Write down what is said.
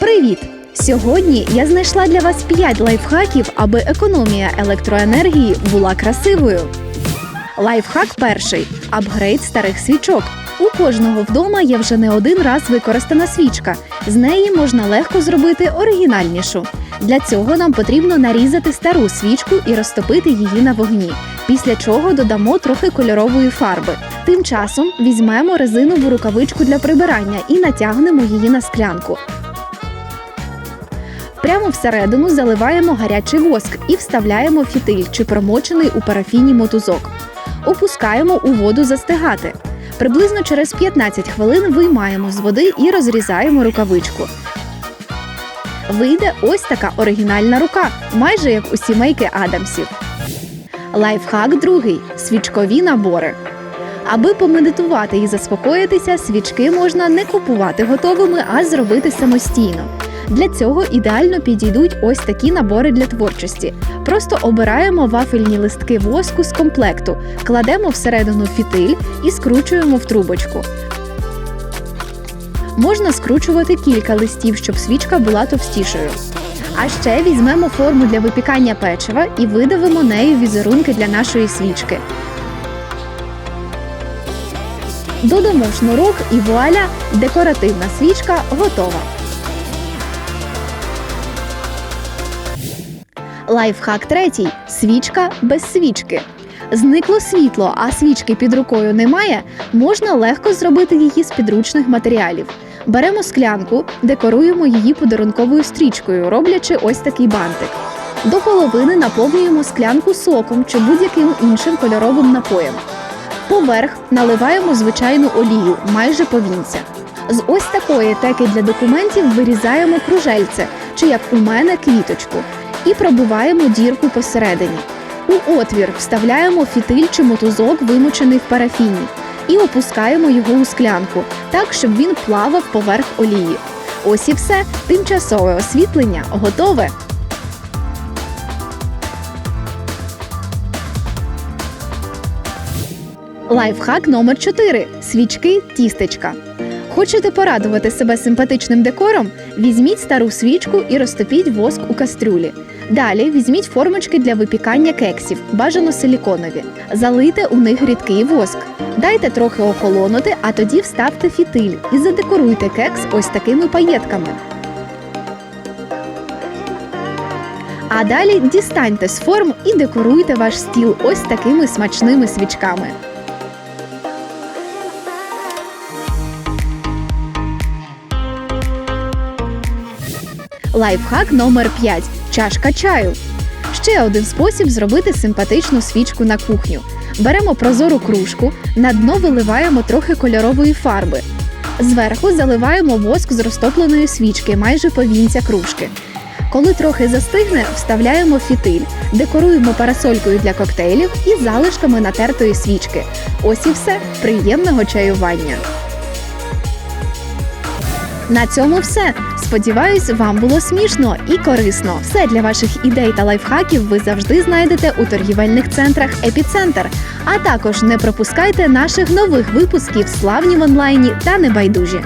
Привіт! Сьогодні я знайшла для вас 5 лайфхаків, аби економія електроенергії була красивою. Лайфхак перший апгрейд старих свічок. У кожного вдома є вже не один раз використана свічка. З неї можна легко зробити оригінальнішу. Для цього нам потрібно нарізати стару свічку і розтопити її на вогні. Після чого додамо трохи кольорової фарби. Тим часом візьмемо резинову рукавичку для прибирання і натягнемо її на склянку. Прямо всередину заливаємо гарячий воск і вставляємо фітиль чи промочений у парафіні мотузок. Опускаємо у воду застигати. Приблизно через 15 хвилин виймаємо з води і розрізаємо рукавичку. Вийде ось така оригінальна рука, майже як у сімейки Адамсів. Лайфхак другий свічкові набори. Аби помедитувати і заспокоїтися, свічки можна не купувати готовими, а зробити самостійно. Для цього ідеально підійдуть ось такі набори для творчості. Просто обираємо вафельні листки воску з комплекту, кладемо всередину фітиль і скручуємо в трубочку. Можна скручувати кілька листів, щоб свічка була товстішою. А ще візьмемо форму для випікання печива і видавимо нею візерунки для нашої свічки. Додамо шнурок і вуаля, декоративна свічка готова. Лайфхак третій свічка без свічки. Зникло світло, а свічки під рукою немає. Можна легко зробити її з підручних матеріалів. Беремо склянку, декоруємо її подарунковою стрічкою, роблячи ось такий бантик. До половини наповнюємо склянку соком чи будь-яким іншим кольоровим напоєм. Поверх наливаємо звичайну олію, майже повінця. З ось такої теки для документів вирізаємо кружельце, чи як у мене квіточку, і пробиваємо дірку посередині. У отвір вставляємо фітиль чи мотузок, вимочений в парафіні, і опускаємо його у склянку, так щоб він плавав поверх олії. Ось і все. Тимчасове освітлення готове. Лайфхак номер 4 свічки тістечка. Хочете порадувати себе симпатичним декором? Візьміть стару свічку і розтопіть воск у кастрюлі. Далі візьміть формочки для випікання кексів, бажано силіконові. Залийте у них рідкий воск. Дайте трохи охолонути, а тоді вставте фітиль і задекоруйте кекс ось такими паєтками. А далі дістаньте з форм і декоруйте ваш стіл ось такими смачними свічками. Лайфхак номер 5 чашка чаю. Ще один спосіб зробити симпатичну свічку на кухню. Беремо прозору кружку, на дно виливаємо трохи кольорової фарби. Зверху заливаємо воск з розтопленої свічки, майже повінця кружки. Коли трохи застигне, вставляємо фітиль, декоруємо парасолькою для коктейлів і залишками натертої свічки. Ось і все. Приємного чаювання! На цьому все. Сподіваюсь, вам було смішно і корисно. Все для ваших ідей та лайфхаків ви завжди знайдете у торгівельних центрах Епіцентр. А також не пропускайте наших нових випусків славні в онлайні та небайдужі.